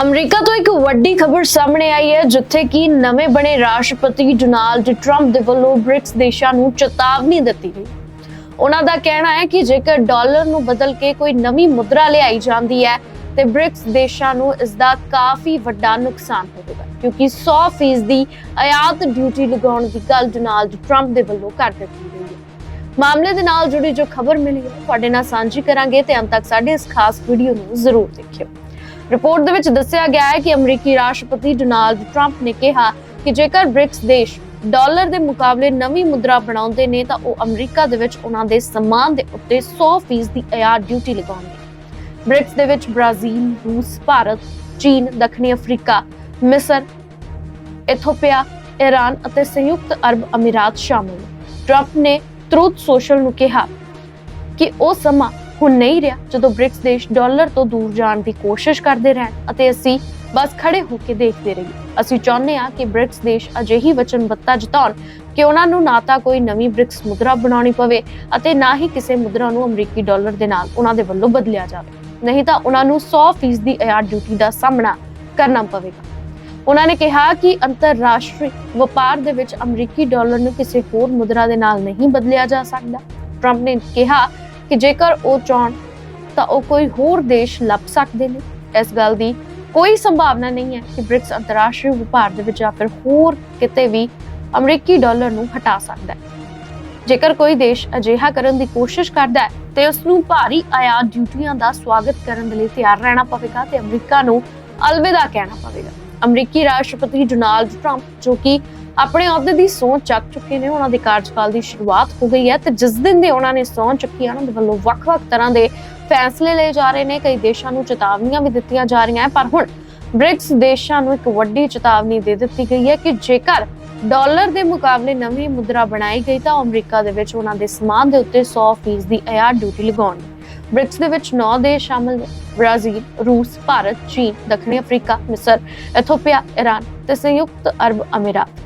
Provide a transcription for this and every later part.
America ਤੋਂ ਇੱਕ ਵੱਡੀ ਖਬਰ ਸਾਹਮਣੇ ਆਈ ਹੈ, ਜਿੱਥੇ ਕਿ ਨਵੇਂ ਬਣੇ ਰਾਸ਼ਟਰਪਤੀ ਡੋਨਾਲਡ ਟਰੰਪ ਦੇ ਵੱਲੋਂ ਬ੍ਰਿਕਸ ਦੇਸ਼ਾਂ ਨੂੰ ਚੇਤਾਵਨੀ ਦਿੱਤੀ ਗਈ। ਉਹਨਾਂ ਦਾ ਕਹਿਣਾ ਹੈ ਕਿ ਜੇਕਰ ਡਾਲਰ ਨੂੰ ਬਦਲ ਕੇ ਕੋਈ ਨਵੀਂ ਮੁਦਰਾ ਲਿਆਈ ਜਾਂਦੀ ਹੈ, ਤੇ ਬ੍ਰਿਕਸ ਦੇਸ਼ਾਂ ਨੂੰ ਇਸ ਦਾ ਕਾਫੀ ਵੱਡਾ ਨੁਕਸਾਨ ਹੋਵੇਗਾ, ਕਿਉਂਕਿ 100% ਦੀ ਆਯਾਤ ਡਿਊਟੀ ਲਗਾਉਣ ਦੀ ਗੱਲ ਡੋਨਾਲਡ ਟਰੰਪ ਦੇ ਵੱਲੋਂ ਕਰ ਦਿੱਤੀ ਗਈ ਹੈ। ਮਾਮਲੇ ਦੇ ਨਾਲ ਜੁੜੀ ਜੋ ਖਬਰ ਮਿਲੀ ਹੈ, ਤੁਹਾਡੇ ਨਾਲ ਸਾਂਝੀ ਕਰਾਂਗੇ, ਤੇ ਅੰਤ ਤੱਕ ਸਾਡੇ ਇਸ ਖਾਸ ਵੀਡੀਓ ਨੂੰ ਜ਼ਰੂਰ ਦੇਖਿਓ। ਰਿਪੋਰਟ ਦੇ ਵਿੱਚ ਦੱਸਿਆ ਗਿਆ ਹੈ ਕਿ ਅਮਰੀਕੀ ਰਾਸ਼ਟਰਪਤੀ ਡੋਨਾਲਡ ਟਰੰਪ ਨੇ ਕਿਹਾ ਕਿ ਜੇਕਰ ਬ੍ਰਿਕਸ ਦੇਸ਼ ਡਾਲਰ ਦੇ ਮੁਕਾਬਲੇ ਨਵੀਂ ਮੁਦਰਾ ਬਣਾਉਂਦੇ ਨੇ ਤਾਂ ਉਹ ਅਮਰੀਕਾ ਦੇ ਵਿੱਚ ਉਹਨਾਂ ਦੇ ਸਮਾਨ ਦੇ ਉੱਤੇ 100% ਦੀ ਆਯਾਤ ਡਿਊਟੀ ਲਗਾਉਣਗੇ। ਬ੍ਰਿਕਸ ਦੇ ਵਿੱਚ ਬ੍ਰਾਜ਼ੀਲ, ਰੂਸ, ਭਾਰਤ, ਚੀਨ, ਦੱਖਣੀ ਅਫਰੀਕਾ, ਮਿਸਰ, ਇਥੋਪੀਆ, ਇਰਾਨ ਅਤੇ ਸੰਯੁਕਤ ਅਰਬ ਅਮੀਰਾਤ ਸ਼ਾਮਲ ਨੇ। ਟਰੰਪ ਨੇ ਟਰੂਥ ਸੋਸ਼ਲ ਨੂੰ ਕਿਹਾ ਕਿ ਉਹ ਸਮਾਂ ਹੁਣ ਨਹੀਂ ਰਿਹਾ ਜਦੋਂ ਬ੍ਰਿਕਸ ਦੇਸ਼ ਡਾਲਰ ਤੋਂ ਦੂਰ ਜਾਣ ਦੀ ਕੋਸ਼ਿਸ਼ ਕਰਦੇ ਰਹਿਣ ਅਤੇ ਅਸੀਂ ਬਸ ਖੜੇ ਹੋ ਕੇ ਦੇਖਦੇ ਰਹੀਏ। ਅਸੀਂ ਚਾਹੁੰਦੇ ਹਾਂ ਕਿ ਬ੍ਰਿਕਸ ਦੇਸ਼ ਅਜਿਹੀ ਵਚਨਬੱਧਤਾ ਜਤਾਉਣ ਕਿ ਉਹਨਾਂ ਨੂੰ ਨਾ ਤਾਂ ਕੋਈ ਨਵੀਂ ਬ੍ਰਿਕਸ ਮੁਦਰਾ ਬਣਾਉਣੀ ਪਵੇ ਅਤੇ ਨਾ ਹੀ ਕਿਸੇ ਮੁਦਰਾ ਨੂੰ ਅਮਰੀਕੀ ਡਾਲਰ ਦੇ ਨਾਲ ਉਹਨਾਂ ਦੇ ਵੱਲੋਂ ਬਦਲਿਆ ਜਾਵੇ। ਨਹੀਂ ਤਾਂ ਉਹਨਾਂ ਨੂੰ 100% ਦੀ ਆਯਾਤ ਡਿਊਟੀ ਦਾ ਸਾਹਮਣਾ ਕਰਨਾ ਪਵੇਗਾ। ਉਹਨਾਂ ਨੇ ਕਿਹਾ ਕਿ ਅੰਤਰਰਾਸ਼ਟਰੀ ਵਪਾਰ ਦੇ ਵਿੱਚ ਅਮਰੀਕੀ ਡਾਲਰ ਨੂੰ ਕਿਸੇ ਹੋਰ ਮੁਦਰਾ ਦੇ ਨਾਲ ਨਹੀਂ ਬਦਲਿਆ ਜਾ ਸਕਦਾ। ਟਰੰਪ ਨੇ ਕਿਹਾ ਕਿ ਜੇਕਰ ਉਹ ਚਾਹਣ ਤਾਂ ਉਹ ਕੋਈ ਹੋਰ ਦੇਸ਼ ਲੱਭ ਸਕਦੇ ਨੇ। ਇਸ ਗੱਲ ਦੀ ਕੋਈ ਸੰਭਾਵਨਾ ਨਹੀਂ ਹੈ ਕਿ ਬ੍ਰਿਕਸ ਅੰਤਰਰਾਸ਼ਟਰੀ ਵਪਾਰ ਦੇ ਵਿੱਚ ਜਾਂ ਫਿਰ ਹੋਰ ਕਿਤੇ ਵੀ ਅਮਰੀਕੀ ਡਾਲਰ ਨੂੰ ਹਟਾ ਸਕਦਾ ਹੈ। ਜੇਕਰ ਕੋਈ ਦੇਸ਼ ਅਜਿਹਾ ਕਰਨ ਦੀ ਕੋਸ਼ਿਸ਼ ਕਰਦਾ ਹੈ ਤੇ ਉਸ ਨੂੰ ਭਾਰੀ ਆਯਾਤ ਡਿਊਟੀਆਂ ਦਾ ਸਵਾਗਤ ਕਰਨ ਦੇ ਲਈ ਤਿਆਰ ਰਹਿਣਾ ਪਵੇਗਾ ਤੇ ਅਮਰੀਕਾ ਨੂੰ ਅਲਵਿਦਾ ਕਹਿਣਾ ਪਵੇਗਾ। ਅਮਰੀਕੀ ਰਾਸ਼ਟਰਪਤੀ ਡੋਨਾਲਡ ਟਰੰਪ, ਜੋ ਕਿ ਆਪਣੇ ਅਹੁਦੇ ਦੀ ਸਹੁੰ ਚੱਕ ਚੁੱਕੇ ਨੇ ਉਹਨਾਂ ਦੇ ਕਾਰਜਕਾਲ ਦੀ ਸ਼ੁਰੂਆਤ ਹੋ ਗਈ ਹੈ ਤੇ ਜਿਸ ਦਿਨ ਦੇ ਉਹਨਾਂ ਨੇ ਸਹੁੰ ਚੱਕੀ ਉਹਨਾਂ ਦੇ ਵੱਲੋਂ ਵੱਖ-ਵੱਖ ਤਰ੍ਹਾਂ ਦੇ ਫੈਸਲੇ ਲਏ ਜਾ ਰਹੇ ਨੇ ਕਈ ਦੇਸ਼ਾਂ ਨੂੰ ਚੇਤਾਵਨੀਆਂ ਵੀ ਦਿੱਤੀਆਂ ਜਾ ਰਹੀਆਂ ਪਰ ਹੁਣ ਬ੍ਰਿਕਸ ਦੇਸ਼ਾਂ ਨੂੰ ਇੱਕ ਵੱਡੀ ਚੇਤਾਵਨੀ ਦੇ ਦਿੱਤੀ ਗਈ ਹੈ ਕਿ ਜੇਕਰ ਡਾਲਰ ਦੇ ਮੁਕਾਬਲੇ ਨਵੀਂ ਮੁਦਰਾ ਬਣਾਈ ਗਈ ਤਾਂ ਅਮਰੀਕਾ ਦੇ ਵਿੱਚ ਉਹਨਾਂ ਦੇ ਸਮਾਨ ਦੇ ਉੱਤੇ 100% ਦੀ ਆਯਾਤ ਡਿਊਟੀ ਲਗਾਉਣਗੇ ਬ੍ਰਿਕਸ ਦੇ ਵਿੱਚ 9 ਦੇਸ਼ ਸ਼ਾਮਲ ਨੇ ਬ੍ਰਾਜ਼ੀਲ, ਰੂਸ, ਭਾਰਤ, ਚੀਨ, ਦੱਖਣੀ ਅਫਰੀਕਾ, ਮਿਸਰ, ਇਥੋਪੀਆ, ਈਰਾਨ ਤੇ ਸੰਯੁਕਤ ਅਰਬ ਅਮੀਰਾਤ।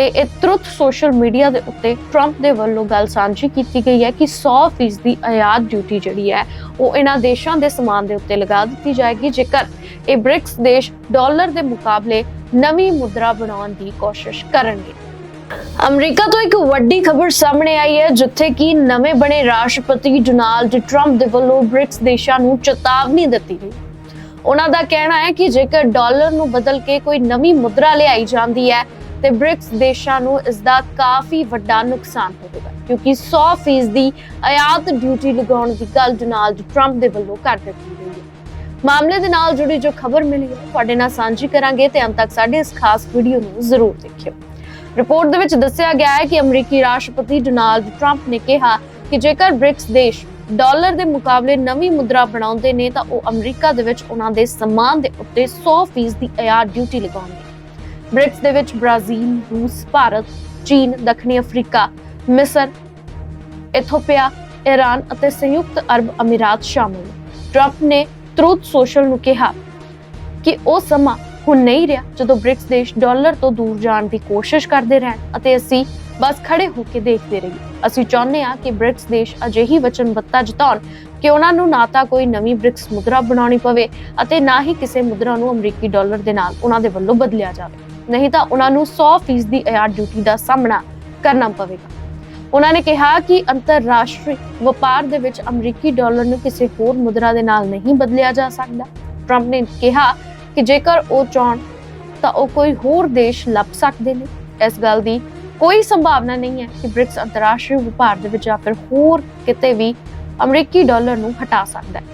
ਤੇ ਇਹ ਟਰੁਥ ਸੋਸ਼ਲ ਮੀਡੀਆ ਦੇ ਉੱਤੇ ਟਰੰਪ ਦੇ ਵੱਲੋਂ ਗੱਲ ਸਾਂਝੀ ਕੀਤੀ ਗਈ ਹੈ ਕਿ 100% ਦੀ ਆਯਾਤ ਡਿਊਟੀ ਜਿਹੜੀ ਹੈ, ਉਹ ਇਹਨਾਂ ਦੇਸ਼ਾਂ ਦੇ ਸਮਾਨ ਦੇ ਉੱਤੇ ਲਗਾ ਦਿੱਤੀ ਜਾਏਗੀ। ਜੇਕਰ ਇਹ ਬ੍ਰਿਕਸ ਦੇਸ਼ ਡਾਲਰ ਦੇ ਮੁਕਾਬਲੇ ਨਵੀਂ ਮੁਦਰਾ ਬਣਾਉਣ ਦੀ ਕੋਸ਼ਿਸ਼ ਕਰਨਗੇ। ਅਮਰੀਕਾ ਤੋਂ ਇੱਕ ਵੱਡੀ ਖਬਰ ਸਾਹਮਣੇ ਆਈ ਹੈ, ਜਿੱਥੇ ਕਿ ਨਵੇਂ ਬਣੇ ਰਾਸ਼ਟਰਪਤੀ ਡੋਨਾਲਡ ਟਰੰਪ ਦੇ ਵੱਲੋਂ ਬ੍ਰਿਕਸ ਦੇਸ਼ਾਂ ਨੂੰ ਚੇਤਾਵਨੀ ਦਿੱਤੀ ਗਈ। ਉਹਨਾਂ ਦਾ ਕਹਿਣਾ ਹੈ ਕਿ ਜੇਕਰ ਡਾਲਰ ਨੂੰ ਬਦਲ ਕੇ ਕੋਈ ਨਵੀਂ ਮੁਦਰਾ ਲਿਆਈ ਜਾਂਦੀ ਹੈ ਤੇ ਬ੍ਰਿਕਸ ਦੇਸ਼ਾਂ ਨੂੰ ਇਸ ਦਾ ਕਾਫੀ ਵੱਡਾ ਨੁਕਸਾਨ ਹੋਵੇਗਾ ਕਿਉਂਕਿ 100% ਦੀ ਆਯਾਤ ਡਿਊਟੀ ਲਗਾਉਣ ਦੀ ਗੱਲ ਡੋਨਾਲਡ ਟਰੰਪ ਦੇ ਵੱਲੋਂ ਕਰ ਦਿੱਤੀ ਗਈ ਹੈ। ਮਾਮਲੇ ਦੇ ਨਾਲ ਜੁੜੀ ਜੋ ਖਬਰ ਮਿਲੀ ਹੈ, ਤੁਹਾਡੇ ਨਾਲ ਸਾਂਝੀ ਕਰਾਂਗੇ ਤੇ ਅੰਤ ਤੱਕ ਸਾਡੇ ਇਸ ਖਾਸ ਵੀਡੀਓ ਨੂੰ ਜ਼ਰੂਰ ਦੇਖਿਓ। ਰਿਪੋਰਟ ਦੇ ਵਿੱਚ ਦੱਸਿਆ ਗਿਆ ਹੈ ਕਿ ਅਮਰੀਕੀ ਰਾਸ਼ਟਰਪਤੀ ਡੋਨਾਲਡ ਟਰੰਪ ਨੇ ਕਿਹਾ ਕਿ ਜੇਕਰ ਬ੍ਰਿਕਸ ਦੇਸ਼ ਡਾਲਰ ਦੇ ਮੁਕਾਬਲੇ ਨਵੀਂ ਮੁਦਰਾ ਬਣਾਉਂਦੇ ਨੇ ਤਾਂ ਉਹ ਅਮਰੀਕਾ ਦੇ ਵਿੱਚ ਉਹਨਾਂ ਦੇ ਸਮਾਨ ਦੇ ਉੱਤੇ 100% ਦੀ ਆਯਾਤ ਡਿਊਟੀ ਲਗਾਉਣਗੇ। ਬ੍ਰਿਕਸ ਦੇ ਵਿੱਚ ਬ੍ਰਾਜ਼ੀਲ, ਰੂਸ, ਭਾਰਤ, ਚੀਨ, ਦੱਖਣੀ ਅਫਰੀਕਾ, ਮਿਸਰ, ਇਥੋਪੀਆ, ਈਰਾਨ ਅਤੇ ਸੰਯੁਕਤ ਅਰਬ ਅਮੀਰਾਤ ਸ਼ਾਮਲ। ਨੇ ਟਰੰਪ ਨੇ ਟਰੂਥ ਸੋਸ਼ਲ ਨੂੰ ਕਿਹਾ ਕਿ ਉਹ ਸਮਾਂ ਹੁਣ ਨਹੀਂ ਰਿਹਾ ਜਦੋਂ ਬ੍ਰਿਕਸ ਦੇਸ਼ ਡਾਲਰ ਤੋਂ ਦੂਰ ਜਾਣ ਦੀ ਕੋਸ਼ਿਸ਼ ਕਰਦੇ ਰਹਿਣ ਅਤੇ ਅਸੀਂ ਬਸ ਖੜੇ ਹੋ ਕੇ ਦੇਖਦੇ ਰਹੀਏ। ਅਸੀਂ ਚਾਹੁੰਦੇ ਹਾਂ ਕਿ ਬ੍ਰਿਕਸ ਦੇਸ਼ ਅਜਿਹੀ ਵਚਨਬੱਧਤਾ ਜਤਾਉਣ ਕਿ ਉਹਨਾਂ ਨੂੰ ਨਾ ਤਾਂ ਕੋਈ ਨਵੀਂ ਬ੍ਰਿਕਸ ਮੁਦਰਾ ਬਣਾਉਣੀ ਪਵੇ ਅਤੇ ਨਾ ਹੀ ਕਿਸੇ ਮੁਦਰਾ ਨੂੰ ਅਮਰੀਕੀ ਡਾਲਰ ਦੇ ਨਾਲ ਉਹਨਾਂ ਦੇ ਵੱਲੋਂ ਬਦਲਿਆ ਜਾਵੇ। ਨਹੀਂ ਤਾਂ ਉਹਨਾਂ ਨੂੰ 100% ਦੀ ਆਯਾਤ ਡਿਊਟੀ ਦਾ ਸਾਹਮਣਾ ਕਰਨਾ ਪਵੇਗਾ। ਉਹਨਾਂ ਨੇ ਕਿਹਾ ਕਿ ਅੰਤਰਰਾਸ਼ਟਰੀ ਵਪਾਰ ਦੇ ਵਿੱਚ ਅਮਰੀਕੀ ਡਾਲਰ ਨੂੰ ਕਿਸੇ ਹੋਰ ਮੁਦਰਾ ਦੇ ਨਾਲ ਨਹੀਂ ਬਦਲਿਆ ਜਾ ਸਕਦਾ। ਟਰੰਪ ਨੇ ਕਿਹਾ ਕਿ ਜੇਕਰ ਉਹ ਚਾਹਣ ਤਾਂ ਉਹ ਕੋਈ ਹੋਰ ਦੇਸ਼ ਲੱਭ ਸਕਦੇ ਨੇ। ਇਸ ਗੱਲ ਦੀ ਕੋਈ ਸੰਭਾਵਨਾ ਨਹੀਂ ਹੈ ਕਿ ਬ੍ਰਿਕਸ ਅੰਤਰਰਾਸ਼ਟਰੀ ਵਪਾਰ ਦੇ ਵਿੱਚ ਜਾਂ ਫਿਰ ਹੋਰ ਕਿਤੇ ਵੀ ਅਮਰੀਕੀ ਡਾਲਰ ਨੂੰ ਹਟਾ ਸਕਦਾ ਹੈ।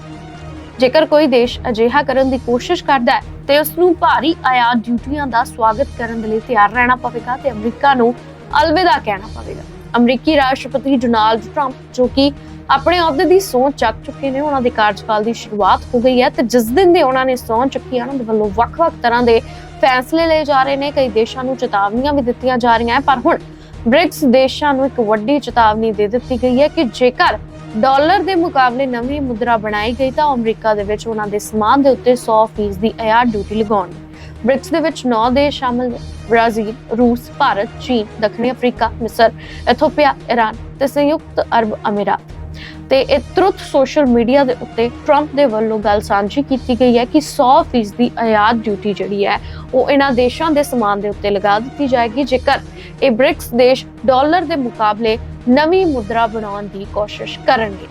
ਜੇਕਰ ਕੋਈ ਦੇਸ਼ ਅਜਿਹਾ ਕਰਨ ਦੀ ਕੋਸ਼ਿਸ਼ ਕਰਦਾ ਹੈ ਤੇ ਉਸ ਨੂੰ ਭਾਰੀ ਆਯਾਤ ਡਿਊਟੀਆਂ ਦਾ ਸਵਾਗਤ ਕਰਨ ਦੇ ਲਈ ਤਿਆਰ ਰਹਿਣਾ ਪਵੇਗਾ ਤੇ ਅਮਰੀਕਾ ਨੂੰ ਅਲਵਿਦਾ ਕਹਿਣਾ ਪਵੇਗਾ। ਅਮਰੀਕੀ ਰਾਸ਼ਟਰਪਤੀ ਡੋਨਾਲਡ ਟਰੰਪ, ਜੋ ਕਿ ਆਪਣੇ ਅਹੁਦੇ ਦੀ ਸਹੁੰ ਚੱਕ ਚੁੱਕੇ ਨੇ, ਉਹਨਾਂ ਦੇ ਕਾਰਜਕਾਲ ਦੀ ਸ਼ੁਰੂਆਤ ਹੋ ਗਈ ਹੈ ਤੇ ਜਿਸ ਦਿਨ ਦੇ ਉਹਨਾਂ ਨੇ ਸਹੁੰ ਚੱਕੀ ਉਹਨਾਂ ਦੇ ਵੱਲੋਂ ਵੱਖ-ਵੱਖ ਤਰ੍ਹਾਂ ਦੇ ਫੈਸਲੇ ਲਏ ਜਾ ਰਹੇ ਨੇ। ਕਈ ਦੇਸ਼ਾਂ ਨੂੰ ਚੇਤਾਵਨੀਆਂ ਵੀ ਦਿੱਤੀਆਂ ਜਾ ਰਹੀਆਂ ਪਰ ਹੁਣ ਬ੍ਰਿਕਸ ਦੇਸ਼ਾਂ ਨੂੰ ਇੱਕ ਵੱਡੀ ਚੇਤਾਵਨੀ ਦੇ ਦਿੱਤੀ ਗਈ ਹੈ ਕਿ ਜੇਕਰ ਡਾਲਰ ਦੇ ਮੁਕਾਬਲੇ ਨਵੀਂ ਮੁਦਰਾ ਬਣਾਈ ਗਈ ਤਾਂ ਅਮਰੀਕਾ ਦੇ ਵਿੱਚ ਉਹਨਾਂ ਦੇ ਸਮਾਨ ਦੇ ਉੱਤੇ 100% ਦੀ ਆਯਾਤ ਡਿਊਟੀ ਲਗਾਉਣਗੇ ਬ੍ਰਿਕਸ ਦੇ ਵਿੱਚ 9 ਦੇਸ਼ ਸ਼ਾਮਲ ਨੇ ਬ੍ਰਾਜ਼ੀਲ, ਰੂਸ, ਭਾਰਤ, ਚੀਨ, ਦੱਖਣੀ ਅਫਰੀਕਾ, ਮਿਸਰ, ਇਥੋਪੀਆ, ਈਰਾਨ ਤੇ ਸੰਯੁਕਤ ਅਰਬ ਅਮੀਰਾਤ। ਤੇ ਇਹ ਤਰੁੱਥ ਸੋਸ਼ਲ ਮੀਡੀਆ ਦੇ ਉੱਤੇ ਟਰੰਪ ਦੇ ਵੱਲੋਂ ਗੱਲ ਸਾਂਝੀ ਕੀਤੀ ਗਈ ਹੈ ਕਿ 100% ਦੀ ਆਯਾਤ ਡਿਊਟੀ ਜਿਹੜੀ ਹੈ ਉਹ ਇਹਨਾਂ ਦੇਸ਼ਾਂ ਦੇ ਸਮਾਨ ਦੇ ਉੱਤੇ ਲਗਾ ਦਿੱਤੀ ਜਾਏਗੀ। ਜੇਕਰ ਇਹ ਬ੍ਰਿਕਸ ਦੇਸ਼ ਡਾਲਰ ਦੇ ਮੁਕਾਬਲੇ ਨਵੀਂ ਮੁਦਰਾ ਬਣਾਉਣ ਦੀ ਕੋਸ਼ਿਸ਼ ਕਰਨਗੇ।